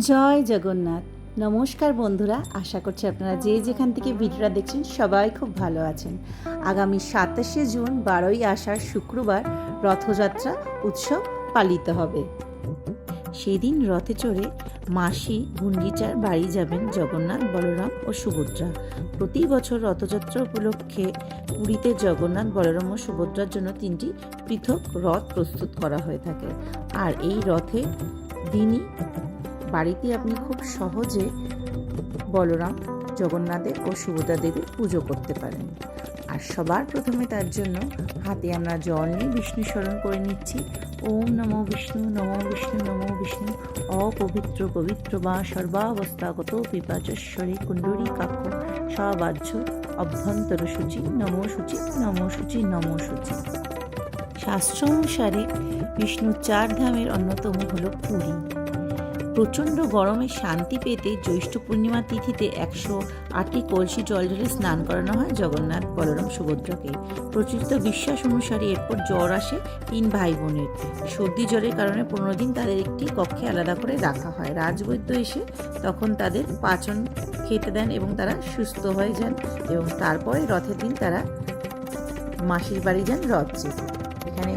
জয় জগন্নাথ। নমস্কার বন্ধুরা, আশা করছি আপনারা যে যেখান থেকে ভিডিওটা দেখছেন সবাই খুব ভালো আছেন। আগামী সাতাশে জুন, বারোই আষাঢ় শুক্রবার রথযাত্রা উৎসব পালিত হবে। সেদিন রথে চড়ে মাসি গুন্ডিচার বাড়ি যাবেন জগন্নাথ, বলরাম ও সুভদ্রা। প্রতি বছর রথযাত্রা উপলক্ষে পুরীতে জগন্নাথ, বলরাম ও সুভদ্রার জন্য তিনটি পৃথক রথ প্রস্তুত করা হয়ে থাকে। আর এই রথে দিনই বাড়িতে আপনি খুব সহজে বলরাম, জগন্নাথের ও সুভদ্রা দেবীর পুজো করতে পারেন। আর সবার প্রথমে তার জন্য হাতে আমরা জল নিয়ে বিষ্ণু স্মরণ করে নিচ্ছি। ওম নমো বিষ্ণু নমো বিষ্ণু নমো বিষ্ণু। অপবিত্র পবিত্র বা সর্বাবস্থাগত পিপাচস্বরে কুণ্ডরী কাক্ষ সবাহ্য অভ্যন্তর সূচি, নমো সূচি নমো সূচি নমো সূচি। শাস্ত্র অনুসারে বিষ্ণুর চার ধামের অন্যতম হল পুরী। প্রচণ্ড গরমে শান্তি পেতে জ্যৈষ্ঠ পূর্ণিমা তিথিতে একশো আটটি কলসি জল ঢেলে স্নান করানো হয় জগন্নাথ বলরাম সুভদ্রাকে। প্রচলিত বিশ্বাস অনুসারে এরপর জ্বর আসে তিন ভাই বোনের সর্দি জ্বরের কারণে পনেরো দিন তাদের একটি কক্ষে আলাদা করে রাখা হয়। রাজবৈদ্য এসে তখন তাদের পাচন খেতে দেন এবং তারা সুস্থ হয়ে যান এবং তারপরে রথের দিন তারা মাসির বাড়ি যান রথ এখানে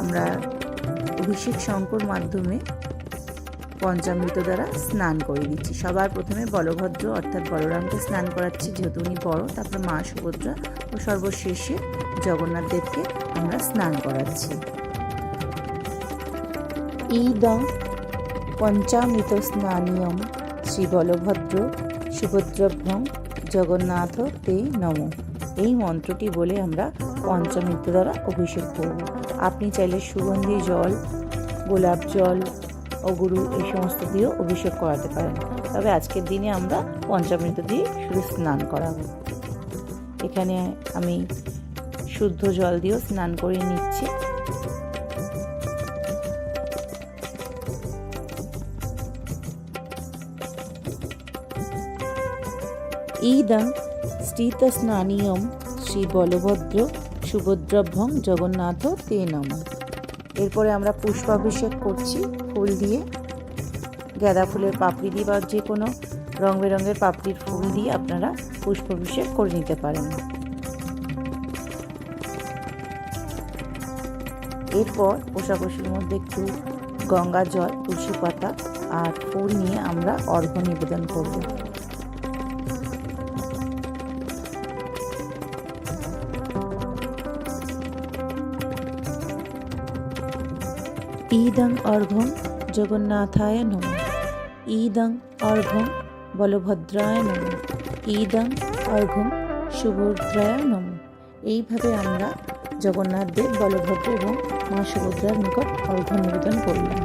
আমরা অভিষেক শঙ্কর মাধ্যমে পঞ্চামৃত দ্বারা স্নান করে দিচ্ছি। সবার প্রথমে বলভদ্র অর্থাৎ বলরামকে স্নান করাচ্ছি, যেহেতু উনি বড়, তারপর মা সুভদ্রা ও সর্বশেষে জগন্নাথ দেবকে আমরা স্নান করাচ্ছি। ইদং পঞ্চামৃত স্নানীয়ম শ্রী বলভদ্র সুভদ্রভ্যং জগন্নাথ তে নম। এই মন্ত্রটি বলে আমরা পঞ্চামৃত দ্বারা অভিষেক করব। আপনি চাইলে সুগন্ধি জল, গোলাপ জল অগুরু এই সমস্ত দিয়েও অভিষেক করাতে পারেন। তবে আজকের দিনে আমরা পঞ্চামৃত দিয়ে শুধু স্নান করাবো। এখানে আমি শুদ্ধ জল দিয়েও স্নান করে নিচ্ছি। ইদং স্থিতস্নানীয়ম শ্রী বলভদ্র সুভদ্রভ্যং জগন্নাথ তে নম। এরপরে আমরা পুষ্পাভিষেক করছি ফুল দিয়ে। গাঁদা ফুলের পাপড়ি দিয়ে বা যে কোনো রং বেরঙের পাপড়ির ফুল দিয়ে আপনারা পুষ্পাভিষেক করে নিতে পারেন। এরপর পোষাকষির মধ্যে একটু গঙ্গা জল, তুলসী পাতা আর ফুল নিয়ে আমরা অর্ঘ্য নিবেদন করব। ঈদং অর্ঘ্যম জগন্নাথায় নম। ঈদং অর্ঘ্যম বলভদ্রায় নম। ঈদং অর্ঘ্যম সুভদ্রায় নম। এইভাবে আমরা জগন্নাথ দেব, বলভদ্র এবং মা সুভদ্রার নিকট অর্ঘ্য নিবেদন করলাম।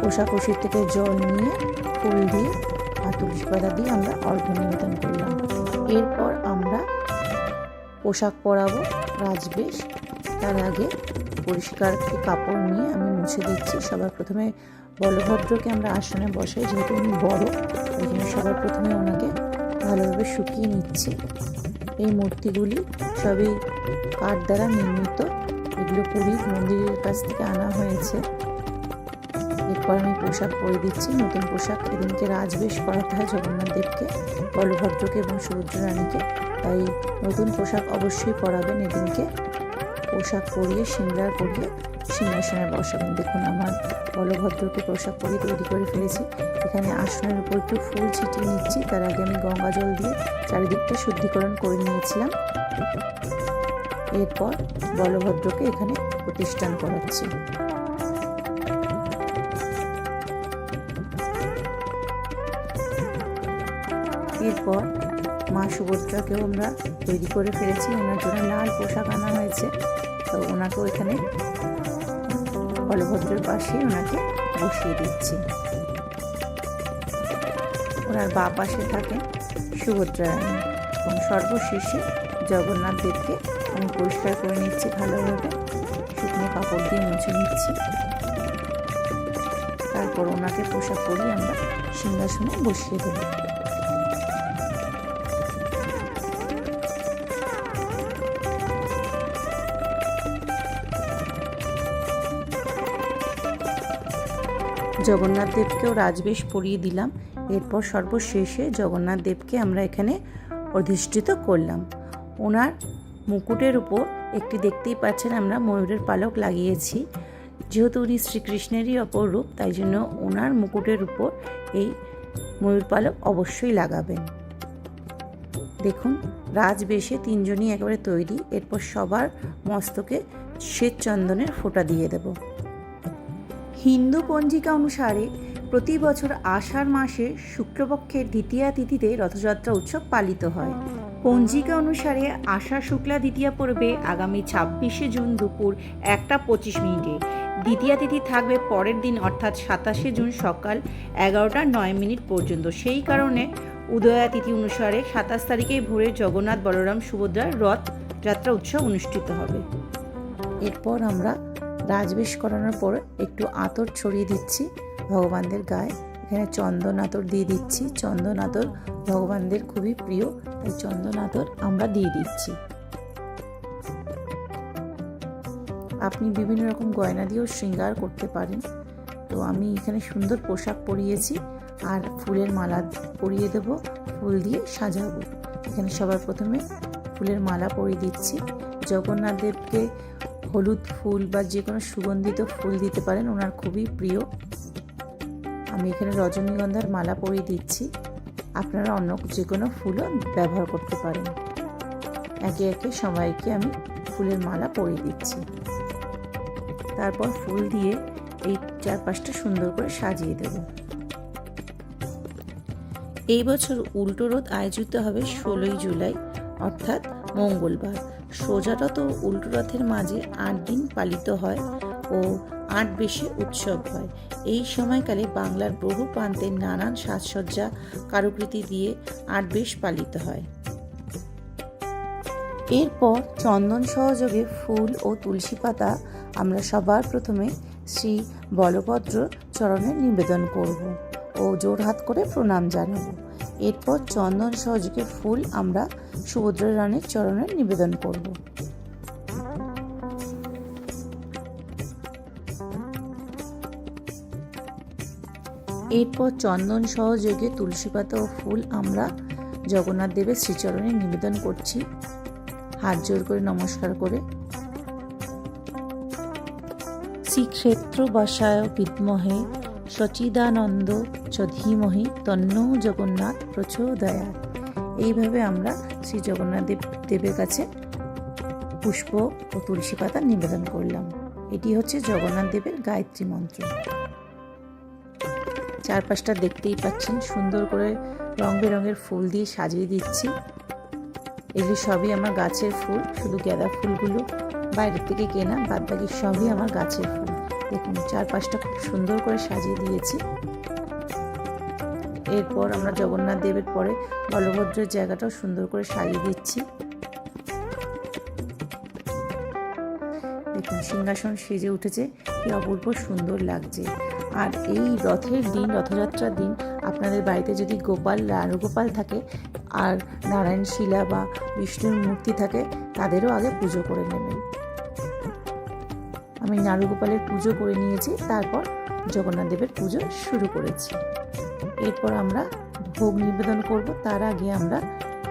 কোষাকষির থেকে জল নিয়ে, ফুল দিয়ে আর তুলসী পাতা দিয়ে আমরা অর্ঘ্য নিবেদন করলাম। এরপর আমরা পোশাক পরাবো, রাজবেশ। তার আগে পরিষ্কার কাপড় নিয়ে আমি মুছে দিচ্ছি। সবার প্রথমে বলভদ্রকে আমরা আসনে বসাই, যেহেতু উনি বড় ওই জন্য সবার প্রথমে ওনাকে ভালোভাবে শুকিয়ে নিচ্ছি। এই মূর্তিগুলি সবই কাঠ দ্বারা নির্মিত। এগুলো পুরীর মন্দিরের কাছ থেকে আনা হয়েছে। এরপর আমি পোশাক পরে দিচ্ছি। নতুন পোশাক এদিনকে রাজবেশ করাতে হয় জগন্নাথ দেবকে, বলভদ্রকে এবং সুভদ্র রানীকে তাই নতুন পোশাক অবশ্যই পরাবেন এদিনকে। পোশাক পরিয়ে সিংহার পরিয়ে সিংহাসনে বসাবেন। দেখুন আমার বলভদ্রকে পোশাক পরিয়ে তৈরি করে ফেলেছি। এখানে আসনের উপর একটু ফুল ছিটিয়ে নিচ্ছি। তার আগে আমি গঙ্গা জল দিয়ে চারিদিকটা শুদ্ধিকরণ করে নিয়েছিলাম। এরপর বলভদ্রকে এখানে প্রতিষ্ঠান করাচ্ছি। এরপর মা সুভদ্রাকেও আমরা তৈরি করে ফেলেছি। ওনার জন্য লাল পোশাক আনা হয়েছে। তো ওনাকেও এখানে বলভদ্রের পাশে ওনাকে বসিয়ে দিচ্ছি। ওনার বা পাশে থাকেন সুভদ্রা রানী এবং সর্বশেষে জগন্নাথ দেবকে আমি পরিষ্কার করে নিচ্ছি ভালোভাবে। শুকনো কাপড় দিয়ে মুছে নিচ্ছি। তারপর ওনাকে পোশাক পরিয়ে আমরা সিংহাসনে বসিয়ে দেবো। জগন্নাথ দেবকেও রাজবেশ পরিয়ে দিলাম। এরপর সর্বশেষে জগন্নাথ দেবকে আমরা এখানে অধিষ্ঠিত করলাম। ওনার মুকুটের উপর একটি দেখতেই পাচ্ছেন আমরা ময়ূরের পালক লাগিয়েছি। যেহেতু উনি শ্রীকৃষ্ণেরই অপর রূপ তাই জন্য ওনার মুকুটের উপর এই ময়ূর পালক অবশ্যই লাগাবেন। দেখুন, রাজবেশে তিনজনই একেবারে তৈরি। এরপর সবার মস্তকে শ্বেত চন্দনের ফোঁটা দিয়ে দেব। হিন্দু পঞ্জিকা অনুসারে প্রতি বছর আষাঢ় মাসে শুক্লপক্ষের দ্বিতীয়া তিথিতে রথযাত্রা উৎসব পালিত হয়। পঞ্জিকা অনুসারে আষাঢ় শুক্লা দ্বিতীয়া পড়বে আগামী ছাব্বিশে জুন দুপুর একটা পঁচিশ মিনিটে। দ্বিতীয়া তিথি থাকবে পরের দিন অর্থাৎ সাতাশে জুন সকাল এগারোটা নয় মিনিট পর্যন্ত। সেই কারণে উদয়া তিথি অনুসারে সাতাশ তারিখে ভোরে জগন্নাথ বলরাম সুভদ্রার রথ যাত্রা উৎসব অনুষ্ঠিত হবে। এরপর আমরা রাজবেশ করানোর পর একটু আতর ছড়িয়ে দিচ্ছি ভগবানদের গায়ে। এখানে চন্দন আতর দিয়ে দিচ্ছি। চন্দন আতর ভগবানদের খুবই প্রিয়, তাই চন্দন আতর আমরা দিয়ে দিচ্ছি। আপনি বিভিন্ন রকম গয়না দিয়েও শৃঙ্গার করতে পারেন। তো আমি এখানে সুন্দর পোশাক পরিয়েছি আর ফুলের মালা পরিয়ে দেব, ফুল দিয়ে সাজাবো। এখানে সবার প্রথমে ফুলের মালা পরিয়ে দিচ্ছি। জগন্নাথ দেবকে হলুদ ফুল বা যে কোনো সুগন্ধিত ফুল দিতে পারেন, ওনার খুবই প্রিয়। আমি এখানে রজনীগন্ধার মালা পরিয়ে দিচ্ছি। আপনারা অন্য যে কোনো ফুলও ব্যবহার করতে পারেন। একে একে সবাইকে আমি ফুলের মালা পরিয়ে দিচ্ছি। তারপর ফুল দিয়ে এই চারপাশটা সুন্দর করে সাজিয়ে দেব। এই বছর উল্টো রোদ আয়োজিত হবে ষোলোই জুলাই, অর্থাৎ মঙ্গলবার। সোজারথ ও উল্টো রথের মাঝে আট দিন পালিত হয় ও আট বেশে উৎসব হয়। এই সময়কালে বাংলার বহু প্রান্তে নানান সাজসজ্জা, কারুকৃতি দিয়ে আট বেশ পালিত হয়। এরপর চন্দন সহযোগে ফুল ও তুলসী পাতা আমরা সবার প্রথমে শ্রী বলভদ্র চরণে নিবেদন করব ও জোর হাত করে প্রণাম জানাব। এরপর চন্দন সহযোগে ফুল আমরা সুভদ্রা রানীর চরণে নিবেদন করব। এরপর চন্দন সহযোগে তুলসী পাতা ও ফুল আমরা জগন্নাথ দেবের শ্রীচরণে নিবেদন করছি। হাত জোর করে নমস্কার করে। শ্রীক্ষেত্র বাসায় বিদ্মহে সচিদানন্দ চ তন্ন জগন্নাথ প্রচোদয়াত। এইভাবে আমরা শ্রী জগন্নাথ দেব দেবের কাছে পুষ্প ও তুলসী পাতা নিবেদন করলাম। এটি হচ্ছে জগন্নাথ দেবের গায়ত্রী মন্ত্র। চারপাশটা দেখতেই পাচ্ছেন, সুন্দর করে রং বেরঙের ফুল দিয়ে সাজিয়ে দিচ্ছি। এগুলি সবই আমার গাছের ফুল, শুধু গাঁদা ফুলগুলো বাইরের থেকে কেনা বাদ বাকি সবই আমার গাছের ফুল। দেখুন, চারপাশটা খুব সুন্দর করে সাজিয়ে দিয়েছি। এরপর আমরা জগন্নাথ দেবের পরে বলভদ্রের জায়গাটাও সুন্দর করে সাজিয়ে দিচ্ছি। দেখুন, সিংহাসন সেজে উঠেছে, কি অপূর্ব সুন্দর লাগছে। আর এই রথের দিন, রথযাত্রার দিন, আপনাদের বাড়িতে যদি গোপাল রানুগোপাল থাকে, আর নারায়ণ শিলা বা বিষ্ণুর মূর্তি থাকে, তাদেরও আগে পুজো করে নেবেন। আমি নারুগোপালের পুজো করে নিয়েছি, তারপর জগন্নাথ দেবের পুজো শুরু করেছি। এরপর আমরা ভোগ নিবেদন করব, তার আগে আমরা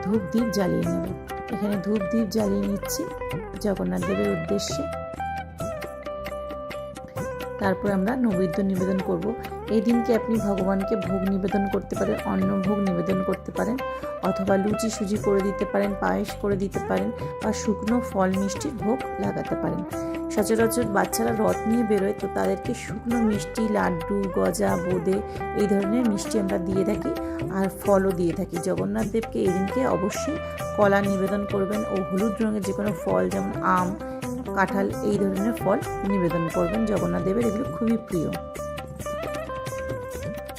ধূপ দ্বীপ জ্বালিয়ে নেব। এখানে ধূপ দ্বীপ জ্বালিয়ে নিচ্ছি জগন্নাথ দেবের উদ্দেশ্যে। তারপর আমরা নৈবেদ্য নিবেদন করব। এই দিনকে আপনি ভগবানকে ভোগ নিবেদন করতে পারেন, অন্ন ভোগ নিবেদন করতে পারেন, অথবা লুচি সুজি করে দিতে পারেন, পায়েস করে দিতে পারেন, বা শুকনো ফল মিষ্টির ভোগ লাগাতে পারেন। সচরাচর বাচ্চারা রথ নিয়ে বেরোয়, তো তাদেরকে শুকনো মিষ্টি, লাড্ডু, গজা, বোঁদে এই ধরনের মিষ্টি আমরা দিয়ে থাকি আর ফলও দিয়ে থাকি। জগন্নাথ দেবকে এই দিনকে অবশ্যই কলা নিবেদন করবেন ও হলুদ রঙের যে কোনো ফল যেমন আম, কাঁঠাল এই ধরনের ফল নিবেদন করবেন। জগন্নাথ দেবের এগুলো খুবই প্রিয়।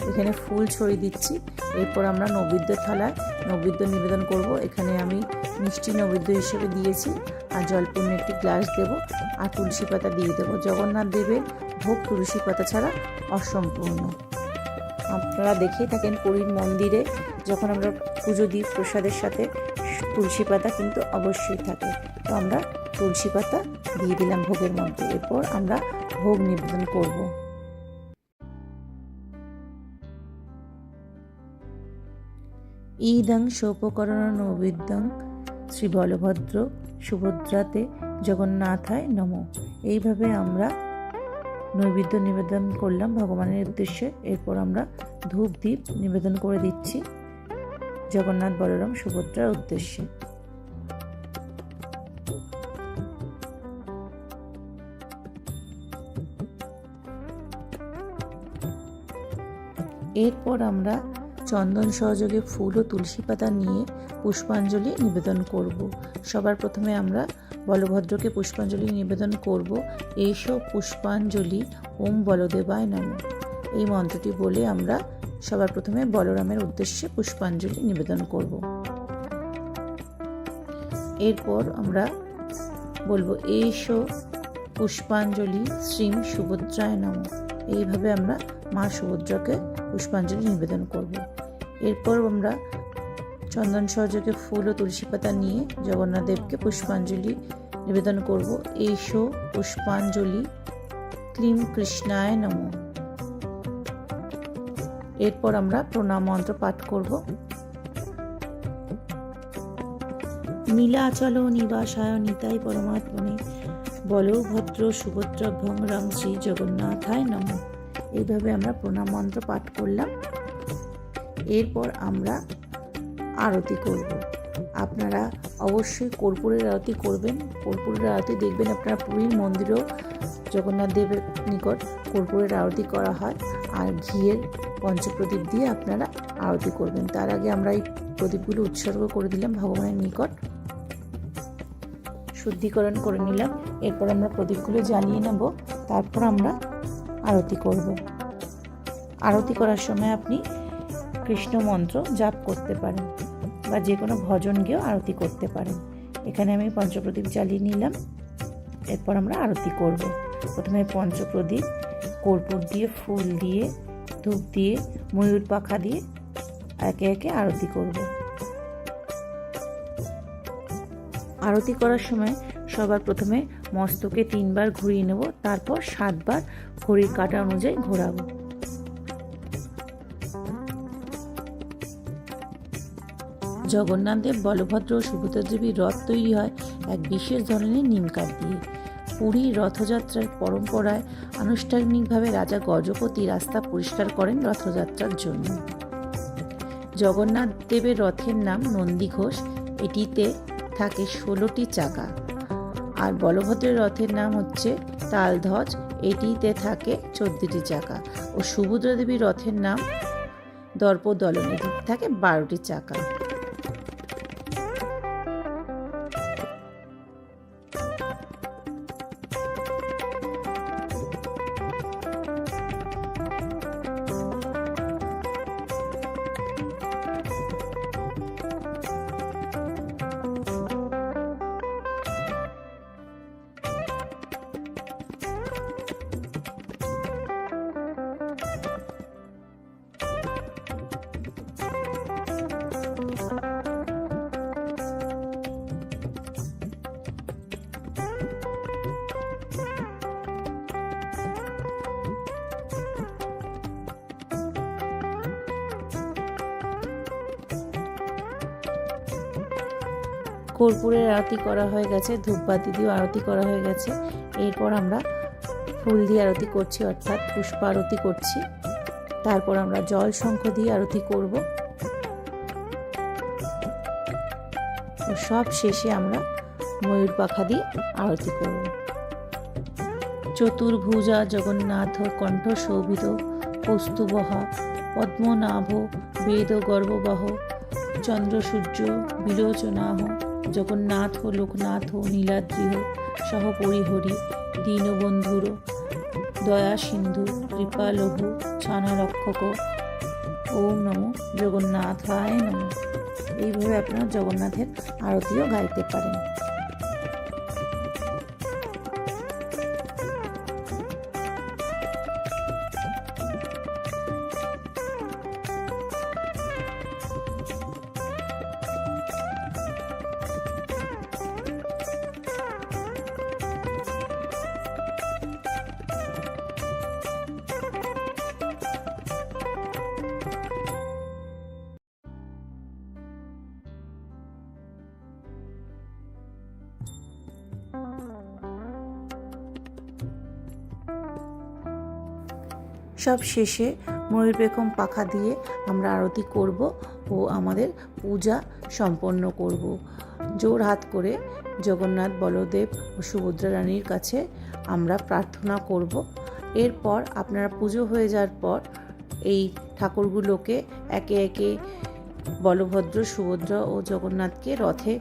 এখানে ফুল ছড়িয়ে দিচ্ছি। এরপর আমরা নৈবেদ্য থালায় নৈবেদ্য নিবেদন করব। এখানে আমি মিষ্টি নৈবেদ্য হিসেবে দিয়েছি আর জলপূর্ণ একটি গ্লাস দেব আর তুলসী পাতা দিয়ে দেবো। জগন্নাথ দেবের ভোগ তুলসী পাতা ছাড়া অসম্পূর্ণ। আপনারা দেখেই থাকেন পুরীর মন্দিরে যখন আমরা পুজো দিই প্রসাদের সাথে তুলসী পাতা কিন্তু অবশ্যই থাকে। তো আমরা তুলসী পাতা দিয়ে দিলাম ভোগের মধ্যে। এরপর আমরা ভোগ নিবেদন করব। ঈদং সোপকরণ নৈবেদ্যং শ্রী বলভদ্র সুভদ্রাতে জগন্নাথায় নম। এইভাবে আমরা নৈবেদ্য নিবেদন করলাম ভগবানের উদ্দেশ্যে। এরপর আমরা ধূপ দ্বীপ নিবেদন করে দিচ্ছি জগন্নাথ বলরাম সুভদ্রার উদ্দেশ্যে। এরপর আমরা চন্দন সহযোগে ফুল ও তুলসী পাতা নিয়ে পুষ্পাঞ্জলি নিবেদন করব। সবার প্রথমে আমরা বলভদ্রকে পুষ্পাঞ্জলি নিবেদন করব। এইসব পুষ্পাঞ্জলি ওম বলদেবায় নাম। এই মন্ত্রটি বলে আমরা সবার প্রথমে বলরামের উদ্দেশ্যে পুষ্পাঞ্জলি নিবেদন করব। এরপর আমরা বলব এইসো পুষ্পাঞ্জলি শ্রীম সুভদ্রায় নম। এইভাবে আমরা মা সুভদ্রাকে পুষ্পাঞ্জলি নিবেদন করব। এরপর আমরা চন্দন সহযোগে ফুল ও তুলসী পাতা নিয়ে জগন্নাথ দেবকে পুষ্পাঞ্জলি নিবেদন করব। এইসো পুষ্পাঞ্জলি ক্লিম কৃষ্ণায় নম। এরপর আমরা প্রণাম মন্ত্র পাঠ করব। নীলাচল নিবাসায় নিতাই পরমাত্মনে বলভদ্র সুভদ্র ভঙ্গরাম শ্রী জগন্নাথায় নম। এইভাবে আমরা প্রণাম মন্ত্র পাঠ করলাম। এরপর আমরা আরতি করব। আপনারা অবশ্যই কর্পূরের আরতি করবেন। কর্পূরের আরতি দেখবেন আপনারা পুরীর মন্দিরেও জগন্নাথ দেবের নিকট কর্পূরের আরতি করা হয়। আর ঘিয়ের পঞ্চপ্রদীপ দিয়ে আপনারা আরতি করবেন। তার আগে আমরা এই প্রদীপগুলো উৎসর্গ করে দিলাম ভগবানের নিকট। শুদ্ধিকরণ করে নিলাম। এরপর আমরা প্রদীপগুলো জ্বালিয়ে নেব। তারপর আমরা আরতি করব। আরতি করার সময় আপনি কৃষ্ণ মন্ত্র জাপ করতে পারেন বা যে কোনো ভজন গিয়েও আরতি করতে পারেন। এখানে আমি পঞ্চপ্রদীপ জ্বালিয়ে নিলাম। এরপর আমরা আরতি করব। প্রথমে পঞ্চপ্রদীপ, কর্পূর দিয়ে ফুল দিয়ে, ধূপ দিয়ে, ময়ূর পাখা দিয়ে একে একে আরতি করব। আরতি করার সময় সবার প্রথমে মস্তকে তিনবার ঘুরিয়ে নেব, তারপর সাতবার ঘড়ির কাটা অনুযায়ী ঘোরাবো। জগন্নাথদেব বলভদ্র ও সুভদ্রাদেবীর রথ তৈরি হয় এক বিশেষ ধরনের নিমকাঠ দিয়ে। পুরীর রথযাত্রার পরম্পরায় আনুষ্ঠানিকভাবে রাজা গজপতি রাস্তা পরিষ্কার করেন রথযাত্রার জন্য। জগন্নাথ দেবের রথের নাম নন্দী ঘোষ। এটিতে থাকে ষোলোটি চাকা। আর বলভদ্রের রথের নাম হচ্ছে তালধ্বজ। এটিতে থাকে চোদ্দটি চাকা। ও সুভদ্রা দেবীর রথের নাম দর্পদলন থাকে বারোটি চাকা। কর্পূরের আরতি করা হয়ে গেছে, ধূপবাতি দিয়েও আরতি করা হয়ে গেছে। এরপর আমরা ফুল দিয়ে আরতি করছি, অর্থাৎ পুষ্প আরতি করছি। তারপর আমরা জল শঙ্খ দিয়ে আরতি করব। সব শেষে আমরা ময়ূর পাখা দিয়ে আরতি করব। চতুর্ভুজা জগন্নাথ কণ্ঠ শোভিত কস্তুবহ পদ্মনাভ বেদ গর্ববহ চন্দ্র সূর্য বিলোচনাহ জগন্নাথ হো লোকনাথ হো নীলাদ্রি সহ পরিহরি দীনবন্ধুর দয়া সিন্ধু কৃপালহু ছানারক্ষক ওম নম জগন্নাথায় নম। এইভাবে আপনারা জগন্নাথের আরতিও গাইতে পারেন। সব শেষে ময়ূর বেগম পাখা দিয়ে আমরা আরতি করব ও আমাদের পূজা সম্পন্ন করব। জোর হাত করে জগন্নাথ, বলদেব ও সুভদ্রা রানীর কাছে আমরা প্রার্থনা করব। এরপর আপনারা পুজো হয়ে যাওয়ার পর এই ঠাকুরগুলোকে একে একে বলভদ্র, সুভদ্রা ও জগন্নাথকে রথে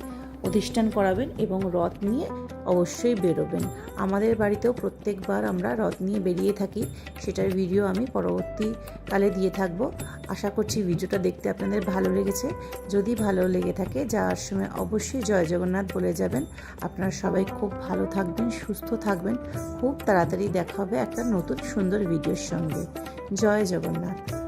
অধিষ্ঠান করাবেন এবং রথ নিয়ে অবশ্যই বেরোবেন। আমাদের বাড়িতেও প্রত্যেকবার আমরা রথ নিয়ে বেরিয়ে থাকি। সেটার ভিডিও আমি পরবর্তীকালে দিয়ে থাকব। আশা করছি ভিডিওটা দেখতে আপনাদের ভালো লেগেছে। যদি ভালো লেগে থাকে, যাওয়ার সময় অবশ্যই জয় জগন্নাথ বলে যাবেন। আপনারা সবাই খুব ভালো থাকবেন, সুস্থ থাকবেন। খুব তাড়াতাড়ি দেখা হবে একটা নতুন সুন্দর ভিডিওর সঙ্গে। জয় জগন্নাথ।